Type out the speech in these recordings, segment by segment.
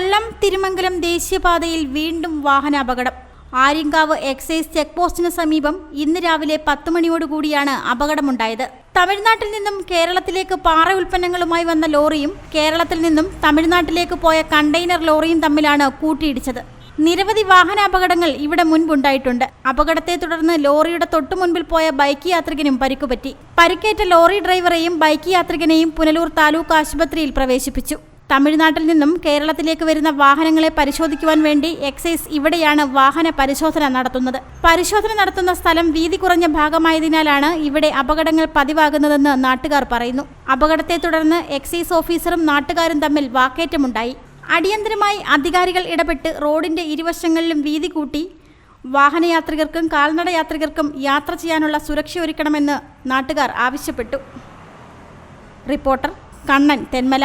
കൊല്ലം തിരുമംഗലം ദേശീയപാതയിൽ വീണ്ടും വാഹനാപകടം. Aryankavu excise check പോസ്റ്റിന് സമീപം ഇന്ന് രാവിലെ പത്ത് മണിയോടുകൂടിയാണ് അപകടമുണ്ടായത്. തമിഴ്നാട്ടിൽ നിന്നും കേരളത്തിലേക്ക് പാറ ഉൽപ്പന്നങ്ങളുമായി വന്ന ലോറിയും കേരളത്തിൽ നിന്നും തമിഴ്നാട്ടിലേക്ക് പോയ കണ്ടെയ്നർ ലോറിയും തമ്മിലാണ് കൂട്ടിയിടിച്ചത്. നിരവധി വാഹനാപകടങ്ങൾ ഇവിടെ മുൻപുണ്ടായിട്ടുണ്ട്. അപകടത്തെ തുടർന്ന് ലോറിയുടെ തൊട്ടു മുൻപിൽ പോയ ബൈക്ക് യാത്രികനും പരിക്കുപറ്റി. പരിക്കേറ്റ ലോറി ഡ്രൈവറെയും ബൈക്ക് യാത്രികനെയും പുനലൂർ താലൂക്ക് ആശുപത്രിയിൽ പ്രവേശിപ്പിച്ചു. തമിഴ്നാട്ടിൽ നിന്നും കേരളത്തിലേക്ക് വരുന്ന വാഹനങ്ങളെ പരിശോധിക്കുവാൻ വേണ്ടി എക്സൈസ് ഇവിടെയാണ് വാഹന പരിശോധന നടത്തുന്നത്. പരിശോധന നടത്തുന്ന സ്ഥലം വീതി കുറഞ്ഞ ഭാഗമായതിനാലാണ് ഇവിടെ അപകടങ്ങൾ പതിവാകുന്നതെന്ന് നാട്ടുകാർ പറയുന്നു. അപകടത്തെ തുടർന്ന് എക്സൈസ് ഓഫീസറും നാട്ടുകാരും തമ്മിൽ വാക്കേറ്റമുണ്ടായി. അടിയന്തരമായി അധികാരികൾ ഇടപെട്ട് റോഡിന്റെ ഇരുവശങ്ങളിലും വീതി കൂട്ടി വാഹനയാത്രികർക്കും കാൽനട യാത്രികർക്കും യാത്ര ചെയ്യാനുള്ള സുരക്ഷ ഒരുക്കണമെന്ന് നാട്ടുകാർ ആവശ്യപ്പെട്ടു. റിപ്പോർട്ടർ കണ്ണൻ തെന്മല.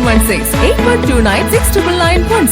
716 8129